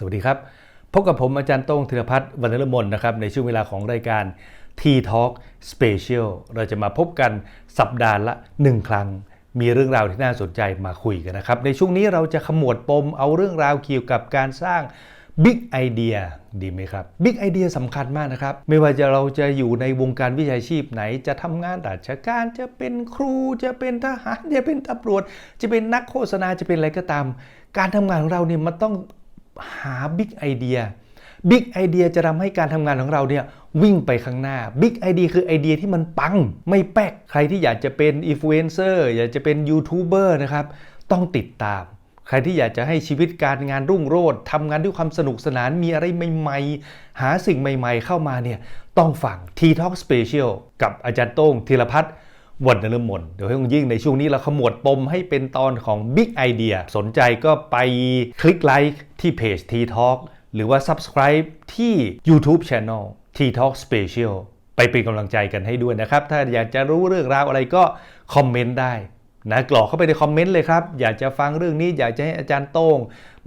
สวัสดีครับ พบกับผมอาจารย์โต้งธีรพัฒน์วรรณรมนนะครับในช่วงเวลาของรายการ T Talk Special เราจะมาพบกันสัปดาห์ละ 1 ครั้ง มีเรื่องราวที่น่าสนใจมาคุยกันนะครับ ในช่วงนี้เราจะขมวดปมเอาเรื่องราวเกี่ยวกับการสร้าง Big Idea ดียดีไหมครับ Big Idea สำคัญมากนะครับ ไม่ว่าจะเราจะอยู่ในวงการวิชาชีพไหน จะทำงานราชการจะเป็นครูจะเป็นทหารจะเป็นตำรวจ จะเป็นนักโฆษณาจะเป็นอะไรก็ตาม การทำงานของเราเนี่ยมันต้อง หาบิ๊กไอเดียบิ๊กไอเดียจะทำให้การทำงานของเราเนี่ยวิ่งไปข้างหน้าบิ๊กไอเดียคือไอเดียที่มันปัง ไม่แป๊กใครที่อยากจะเป็นอินฟลูเอนเซอร์อยากจะเป็นยูทูบเบอร์นะครับ ต้องติดตาม ใครที่อยากจะให้ชีวิตการงานรุ่งโรจน์ทำงานด้วยความสนุกสนานมีอะไรใหม่ๆ หาสิ่งใหม่ๆ เข้ามาเนี่ยต้องฟัง T Talk Special กับอาจารย์โต้งธีรพัฒน์ วันนฤมลเดี๋ยวให้คุณยิ่งในช่วงนี้เราขมวดปมให้เป็นตอนของ Big Idea สนใจก็ไปคลิกไลค์ที่เพจ T Talk หรือว่า Subscribe ที่ YouTube Channel T Talk Special ไปเป็นกำลังใจกันให้ด้วยนะครับ ถ้าอยากจะรู้เรื่องราวอะไรก็คอมเมนต์ได้นะกรอกเข้าไปในคอมเมนต์เลยครับ อยากจะฟังเรื่องนี้อยากจะให้อาจารย์โต้ง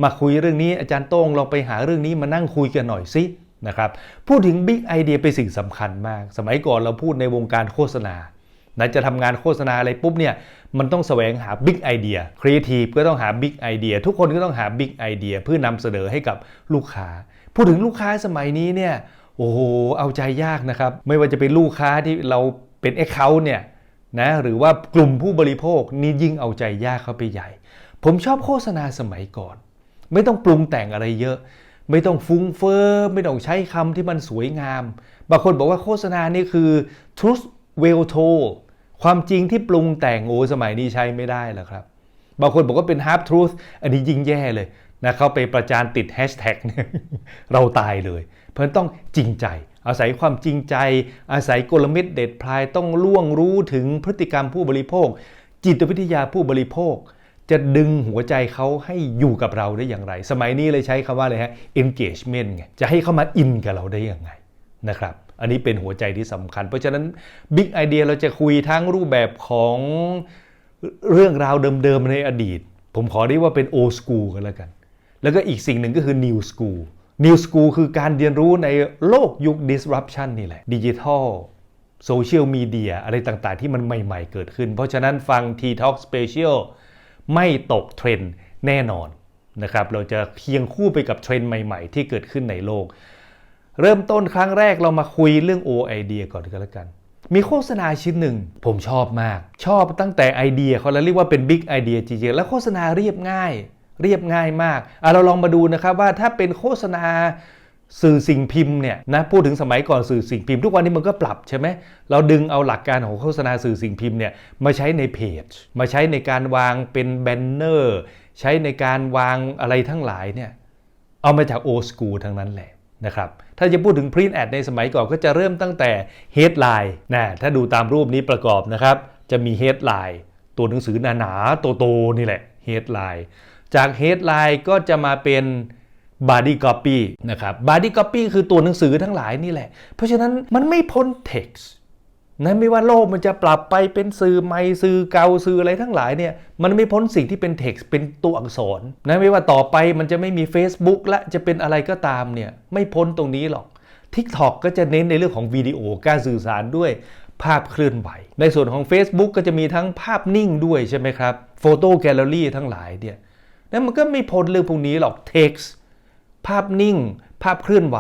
มาคุยเรื่องนี้อาจารย์โต้งลองไปหาเรื่องนี้มานั่งคุยกันหน่อยสินะครับพูดถึง Big Idea เป็นสิ่งสำคัญมาก สมัยก่อนเราพูดในวงการโฆษณา นะจะทำงานโฆษณาอะไรปุ๊บเนี่ยมันต้องแสวงหาบิ๊กไอเดียครีเอทีฟก็ต้องหาบิ๊กไอเดียทุกคนก็ต้องหาบิ๊กไอเดียเพื่อนำเสนอให้กับลูกค้า พูดถึงลูกค้าสมัยนี้เนี่ยโอ้โหเอาใจยากนะครับ ไม่ว่าจะเป็นลูกค้าที่เราเป็นเอ็กเคาเนี่ยนะหรือว่ากลุ่มผู้บริโภคนี่ยิ่งเอาใจยากเข้าไปใหญ่ ผมชอบโฆษณาสมัยก่อน ไม่ต้องปรุงแต่งอะไรเยอะ ไม่ต้องฟุ้งเฟ้อไม่ต้องใช้คำที่มันสวยงาม บางคนบอกว่าโฆษณานี่คือ truth well told ความจริงที่ปรุงแต่งโอ้สมัยนี้ใช้ไม่ได้แล้วครับ บางคนบอกว่าเป็น half truth อันนี้ยิ่งแย่เลยนะเขาไปประจานติดแฮชแท็กเนี่ยเราตายเลย เพราะฉะนั้นต้องจริงใจ อาศัยความจริงใจ อาศัยกลเม็ดเด็ดพลายต้องล่วงรู้ถึงพฤติกรรมผู้บริโภค จิตวิทยาผู้บริโภค จะดึงหัวใจเขาให้อยู่กับเราได้อย่างไร สมัยนี้เลยใช้คำว่าอะไรฮะ engagement ไงจะให้เขามาอินกับเราได้อยังไงนะครับ อันนี้เป็นหัวใจที่สำคัญ เพราะฉะนั้น Big Idea เราจะคุยทั้งรูปแบบของเรื่องราวเดิมๆในอดีต ผมขอเรียกว่าเป็น old school กันแล้วกัน แล้วก็อีกสิ่งหนึ่งก็คือ new school new school คือการเรียนรู้ในโลกยุค disruption นี่แหละดิจิทัลโซเชียลมีเดียอะไรต่างๆ ที่มันใหม่ๆเกิดขึ้น เพราะฉะนั้นฟัง T Talk Special ไม่ตกเทรนด์แน่นอนนะครับ เราจะเคียงคู่ไปกับเทรนด์ใหม่ๆ ที่เกิดขึ้นในโลก เริ่มต้นครั้งแรกเรามาคุยเรื่อง O idea ก่อนก็แล้วกัน มีโฆษณาชิ้นหนึ่ง ผมชอบมาก ชอบตั้งแต่ไอเดียเขาแล้วเรียกว่าเป็นบิ๊กไอเดียจริงๆแล้วโฆษณาเรียบง่าย เรียบง่ายมากอะเราลองมาดูนะครับว่าถ้าเป็นโฆษณาสื่อสิ่งพิมพ์เนี่ยนะพูดถึงสมัยก่อนสื่อสิ่งพิมพ์ทุกวันนี้มันก็ปรับใช่ไหมเราดึงเอาหลักการของโฆษณาสื่อสิ่งพิมพ์เนี่ยมาใช้ในเพจ มาใช้ในการวางเป็นแบนเนอร์ ใช้ในการวางอะไรทั้งหลายเนี่ยเอามาจากโอ o กูทั้งนั้นแหละนะครับ ถ้าจะพูดถึง Print Ad ในสมัยก่อนก็จะเริ่มตั้งแต่ Headline นะถ้าดูตามรูปนี้ประกอบนะครับ จะมี Headline ตัวหนังสือหนาๆโตๆนี่แหละ Headline จาก Headline ก็จะมาเป็น Body Copy นะครับ Body Copy คือตัวหนังสือทั้งหลายนี่แหละ เพราะฉะนั้นมันไม่พ้น Text นะไม่ว่าโลกมันจะปรับไปเป็นสื่อใหม่สื่อเก่าสื่ออะไรทั้งหลายเนี่ยมันไม่พ้นสิ่งที่เป็นเท็กซ์เป็นตัวอักษรนะไม่ว่าต่อไปมันจะไม่มี Facebook และจะเป็นอะไรก็ตามเนี่ยไม่พ้นตรงนี้หรอก TikTok ก็จะเน้นในเรื่องของวิดีโอการสื่อสารด้วยภาพเคลื่อนไหว ในส่วนของ Facebook ก็จะมีทั้งภาพนิ่งด้วยใช่ไหมครับโฟโต้แกลเลอรี่ทั้งหลายเนี่ยนั้นมันก็ไม่พ้นเรื่องพวกนี้หรอก Text ภาพนิ่ง ภาพเคลื่อนไหว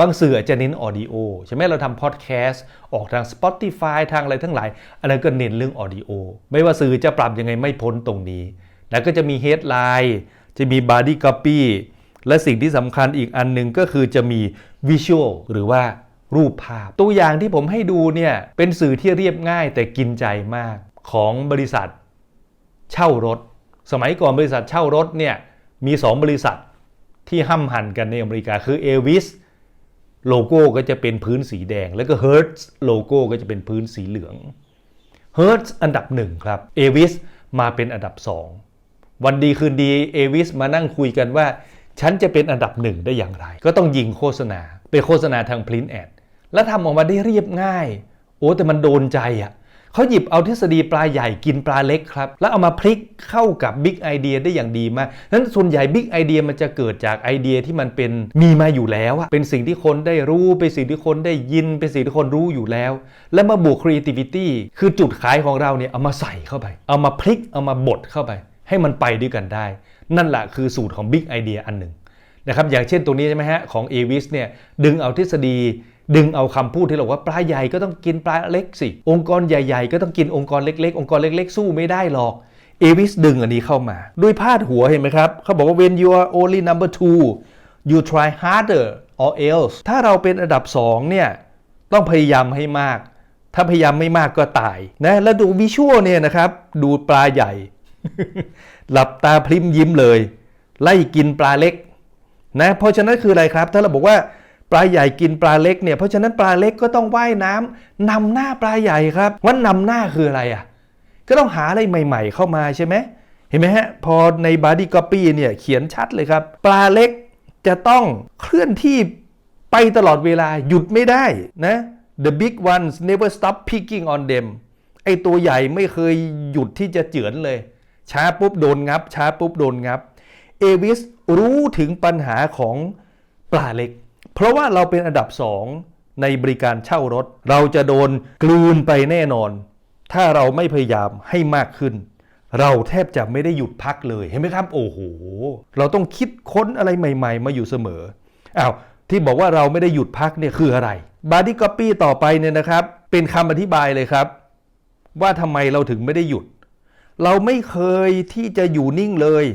บางสื่อจะเน้นออดิโอใช่ไหมเราทำพอดแคสต์ออกทาง Spotify ทางอะไรทั้งหลายอันนั้นก็เน้นเรื่องออดิโอไม่ว่าสื่อจะปรับยังไงไม่พ้นตรงนี้ แล้วก็จะมี Headline จะมี Body Copy และสิ่งที่สำคัญอีกอันหนึ่งก็คือจะมี Visual หรือว่ารูปภาพ ตัวอย่างที่ผมให้ดูเนี่ยเป็นสื่อที่เรียบง่ายแต่กินใจมากของบริษัทเช่ารถ สมัยก่อนบริษัทเช่ารถเนี่ยมี 2 บริษัทที่ห้ำหั่นกันในอเมริกาคือ Avis โลโก้ก็จะเป็นพื้นสีแดง แล้วก็ Hertz โลโก้ก็จะเป็นพื้นสีเหลือง Hertz อันดับหนึ่งครับ Avis มาเป็นอันดับสองวันดีคืนดี Avis มานั่งคุยกันว่า ฉันจะเป็นอันดับหนึ่งได้อย่างไร ก็ต้องยิงโฆษณาเป็นโฆษณาทาง Print Ad แล้วทำออกมาได้เรียบง่าย โอ้แต่มันโดนใจอะ เขาหยิบเอาทฤษฎีปลาใหญ่กินปลาเล็กครับ แล้วเอามาพลิกเข้ากับบิ๊กไอเดียได้อย่างดีมากนั้นส่วนใหญ่บิ๊กไอเดียมันจะเกิดจากไอเดียที่มันเป็นมีมาอยู่แล้วอะเป็นสิ่งที่คนได้รู้เป็นสิ่งที่คนได้ยินเป็นสิ่งที่คนรู้อยู่แล้ว แล้วมาบวก creativity คือจุดขายของเราเนี่ยเอามาใส่เข้าไป เอามาพลิกเอามาบดเข้าไป ให้มันไปด้วยกันได้ นั่นแหละคือสูตรของบิ๊กไอเดียอันหนึ่งนะครับอย่างเช่นตัวนี้ใช่ไหมฮะของเอวิสเนี่ยดึงเอาทฤษฎี ดึงเอาคำพูดที่เราบอกว่าปลาใหญ่ก็ต้องกินปลาเล็กสิ องค์กรใหญ่ ๆ ก็ต้องกินองค์กรเล็ก ๆ องค์กรเล็ก ๆ สู้ไม่ได้หรอกเอวิสดึงอันนี้เข้ามา ด้วยพาดหัวเห็นไหมครับ เขาบอกว่า when you are only number two you try harder or else ถ้าเราเป็นอันดับ2เนี่ยต้องพยายามให้มาก ถ้าพยายามไม่มากก็ตายนะแล้วดูวิชวลเนี่ยนะครับ ดูปลาใหญ่ หลับตาพริมยิ้มเลย ไล่กินปลาเล็กนะเพราะฉะนั้นคืออะไรครับ ถ้าเราบอกว่า ปลาใหญ่กินปลาเล็กเนี่ยเพราะฉะนั้นปลาเล็กก็ต้องว่ายน้ำนำหน้าปลาใหญ่ครับว่านำหน้าคืออะไรอะก็ต้องหาอะไรใหม่ ๆ เข้ามาใช่ไหมเห็นไหมฮะพอในบ Body Copy เนี่ยเขียนชัดเลยครับ ปลาเล็กจะต้องเคลื่อนที่ไปตลอดเวลาหยุดไม่ได้นะ the big ones never stop picking on them ไอตัวใหญ่ไม่เคยหยุดที่จะเจือนเลย ช้าปุ๊บโดนงับ ช้าปุ๊บโดนงับ เอวิสรู้ถึงปัญหาของปลาเล็ก เพราะว่าเราเป็นอันดับสองในบริการเช่ารถ เราจะโดนกลืนไปแน่นอน ถ้าเราไม่พยายามให้มากขึ้น เราแทบจะไม่ได้หยุดพักเลยเห็นไหมครับโอ้โห เราต้องคิดค้นอะไรใหม่ ๆ มาอยู่เสมออ้าวที่บอกว่าเราไม่ได้หยุดพักเนี่ยคืออะไรบาร์ดี้ก๊อปปี้ต่อไปเนี่ยนะครับ เป็นคำอธิบายเลยครับ ว่าทำไมเราถึงไม่ได้หยุด เราไม่เคยที่จะอยู่นิ่งเลย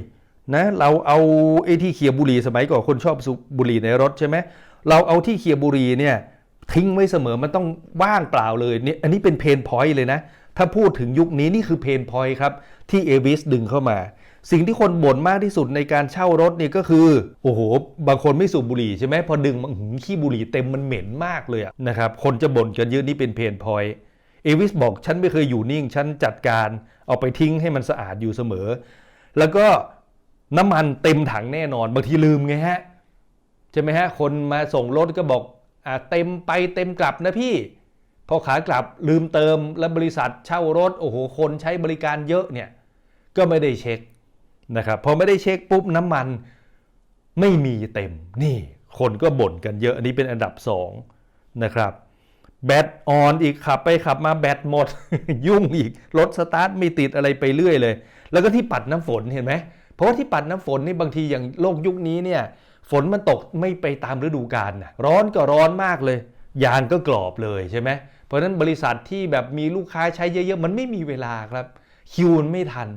นะเราเอาไอ้ที่เคียบุหรี่สมัยก่อนคนชอบสูบบุหรี่ในรถใช่ไหม เราเอาที่เคียบุรีเนี่ยทิ้งไว้เสมอมันต้องว่างเปล่าเลยเนี่ยอันนี้เป็นเพนพอยต์เลยนะ ถ้าพูดถึงยุคนี้นี่คือเพนพอยต์ครับที่เอวิสดึงเข้ามา สิ่งที่คนบ่นมากที่สุดในการเช่ารถเนี่ยก็คือ โอ้โห บางคนไม่สูบบุหรี่ใช่ไหมพอดึงมันขี้บุหรี่เต็มมันเหม็นมากเลยนะครับคนจะบ่นกันเยอะนี่เป็นเพนพอยต์เอวิสบอกฉันไม่เคยอยู่นิ่ง ฉันจัดการเอาไปทิ้งให้มันสะอาดอยู่เสมอ แล้วก็น้ำมันเต็มถังแน่นอนบางทีลืมไงฮะ ใช่ไหมฮะ คนมาส่งรถก็บอกอ่าเต็มไปเต็มกลับนะพี่ พอขากลับลืมเติมแล้วบริษัทเช่ารถโอ้โหคนใช้บริการเยอะเนี่ยก็ไม่ได้เช็คนะครับพอไม่ได้เช็คปุ๊บน้ำมันไม่มีเต็มนี่ คนก็บ่นกันเยอะอันนี้เป็นอันดับสองนะครับแบตออนอีกขับไปขับมาแบตหมด ยุ่งอีกรถสตาร์ทไม่ติดอะไรไปเรื่อยเลย แล้วก็ที่ปัดน้ำฝนเห็นไหมเพราะว่าที่ปัดน้ำฝนนี่บางทีอย่างโลกยุคนี้เนี่ย ฝนมันตกไม่ไปตามฤดูกาลนะร้อนก็ร้อนมากเลย ยางก็กรอบเลยใช่ไหมเพราะฉะนั้นบริษัทที่แบบมีลูกค้าใช้เยอะๆ มันไม่มีเวลาครับ คิวมันไม่ทัน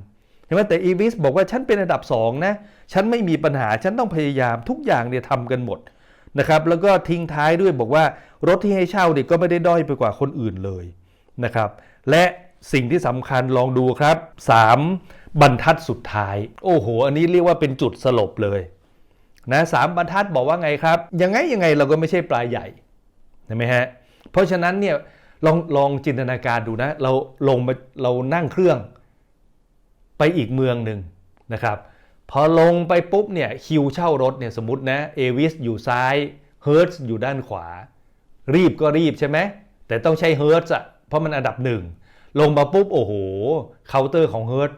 เห็นไหมแต่อีวิสบอกว่าฉันเป็นอันดับสองนะฉันไม่มีปัญหาฉันต้องพยายามทุกอย่างเนี่ยทำกันหมดนะครับแล้วก็ทิ้งท้ายด้วยบอกว่ารถที่ให้เช่าเด็กก็ไม่ได้ด้อยไปกว่าคนอื่นเลยนะครับ และสิ่งที่สำคัญลองดูครับ 3 บรรทัดสุดท้าย โอ้โห อันนี้เรียกว่าเป็นจุดสลบเลย นะสามบรรทัดบอกว่าไงครับ ยังไงยังไงเราก็ไม่ใช่ปลาใหญ่เห็นไหมฮะเพราะฉะนั้นเนี่ยลองลองจินตนาการดูนะ เราลงมาเรานั่งเครื่อง ไปอีกเมืองหนึ่งนะครับ พอลงไปปุ๊บเนี่ยคิวเช่ารถเนี่ยสมมตินะเอวิสอยู่ซ้ายเฮิร์ตอยู่ด้านขวา รีบก็รีบใช่ไหมแต่ต้องใช้เฮิร์ตอะเพราะมันอันดับหนึ่งลงมาปุ๊บ โอ้โหเคาน์เตอร์ของเฮิร์ต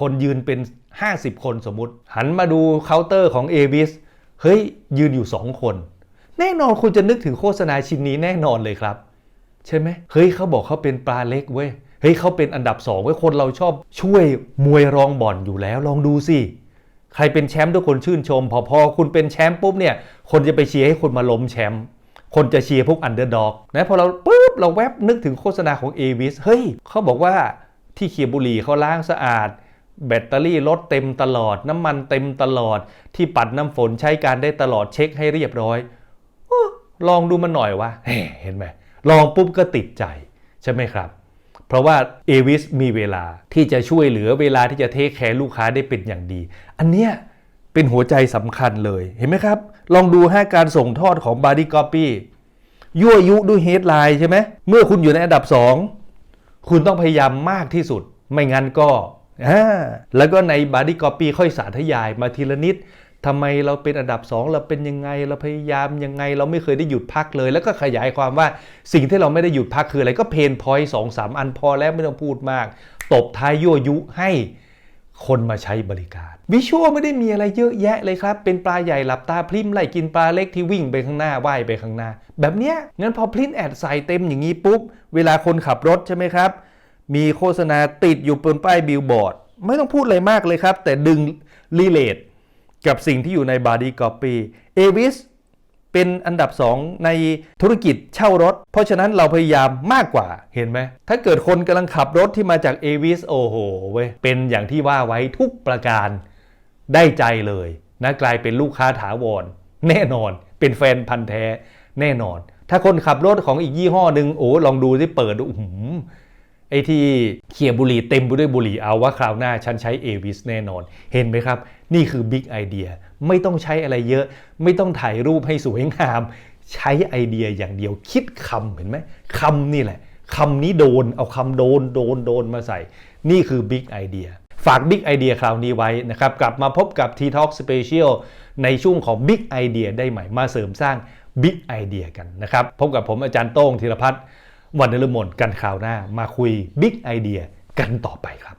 คนยืนเป็น 50 คนสมมติ หันมาดูเคาน์เตอร์ของเอวิส เฮ้ยยืนอยู่ 2 คน แน่นอนคุณจะนึกถึงโฆษณาชิ้นนี้แน่นอนเลยครับ ใช่ไหมเฮ้ยเขาบอกเขาเป็นปลาเล็กเว้ยเฮ้ยเขาเป็นอันดับสองเว้ยคนเราชอบช่วยมวยรองบ่อนอยู่แล้วลองดูสิใครเป็นแชมป์ทุกคนชื่นชม พอพอคุณเป็นแชมป์ปุ๊บเนี่ย คนจะไปเชียร์ให้คนมาล้มแชมป์คนจะเชียร์พวกอันเดอร์ด็อกนะพอเราปุ๊บเราแวบนึกถึงโฆษณาของเอวิสเฮ้ยเขาบอกว่าที่เคียบุรีเขาล้างสะอาด แบตเตอรี่รถเต็มตลอด น้ำมันเต็มตลอด ที่ปัดน้ำฝนใช้การได้ตลอดเช็คให้เรียบร้อยลองดูมันหน่อยวะเฮ้เห็นไหมลองปุ๊บก็ติดใจ ใช่ไหมครับ เพราะว่าเอวิสมีเวลาที่จะช่วยเหลือเวลาที่จะเทคแคร์ลูกค้าได้เป็นอย่างดี อันเนี้ยเป็นหัวใจสำคัญเลยเห็นไหมครับ ลองดูให้การส่งทอดของ Body Copy ยั่วยุด้วย Headline ใช่ไหมเมื่อคุณอยู่ในอันดับ 2 คุณต้องพยายามมากที่สุด ไม่งั้นก็ แล้วก็ใน Body Copy ค่อยสาธยายมาทีละนิดทำไมเราเป็นอันดับ 2 เราเป็นยังไงเราพยายามยังไง เราไม่เคยได้หยุดพักเลย แล้วก็ขยายความว่าสิ่งที่เราไม่ได้หยุดพักคืออะไรก็เพนพอยต์สองสามอันพอแล้วไม่ต้องพูดมาก ตบท้ายยั่วยุให้คนมาใช้บริการ วิชวลไม่ได้มีอะไรเยอะแยะเลยครับ เป็นปลาใหญ่หลับตาพริมไล่กินปลาเล็กที่วิ่งไปข้างหน้าว่ายไปข้างหน้า แบบเนี้ยงั้นพอพริ้นแอดใส่เต็มอย่างนี้ปุ๊บ เวลาคนขับรถใช่ไหมครับ มีโฆษณาติดอยู่บนป้ายบิลบอร์ด ไม่ต้องพูดอะไรมากเลยครับ แต่ดึงรีเลทกับสิ่งที่อยู่ในบ o ดี้ก o ปีเอวิสเป็นอันดับ 2 ในธุรกิจเช่ารถ เพราะฉะนั้นเราพยายามมากกว่าเห็นไหม ถ้าเกิดคนกำลังขับรถที่มาจากเอวิสโอ้โหเว้ยเป็นอย่างที่ว่าไว้ทุกประการได้ใจเลยนะกลายเป็นลูกค้าถาวร แน่นอน เป็นแฟนพันธ์แท้แน่นอน ถ้าคนขับรถของอีกยี่ห้อหนึ่งโอ้ลองดูที่เปิดดูอื้อหือ ไอ้ที่เขี่ยบุหรี่เต็มไปด้วยบุหรี่เอาว่าคราวหน้าฉันใช้เอวิสแน่นอน เห็นไหมครับ นี่คือบิ๊กไอเดียไม่ต้องใช้อะไรเยอะ ไม่ต้องถ่ายรูปให้สวยงาม ใช้ไอเดียอย่างเดียวคิดคำเห็นไหมคำนี่แหละคำนี้โดนเอาคำโดนโดนโดนมาใส่ นี่คือบิ๊กไอเดียฝากบิ๊กไอเดียคราวนี้ไว้นะครับ กลับมาพบกับ T Talk Special ในช่วงของ Big Idea ได้ใหม่มาเสริมสร้าง Big Idea กันนะครับ พบกับผมอาจารย์โต้งธีรพัฒน์ วันนรมนกันคราวหน้ามาคุยบิ๊กไอเดียกันต่อไปครับ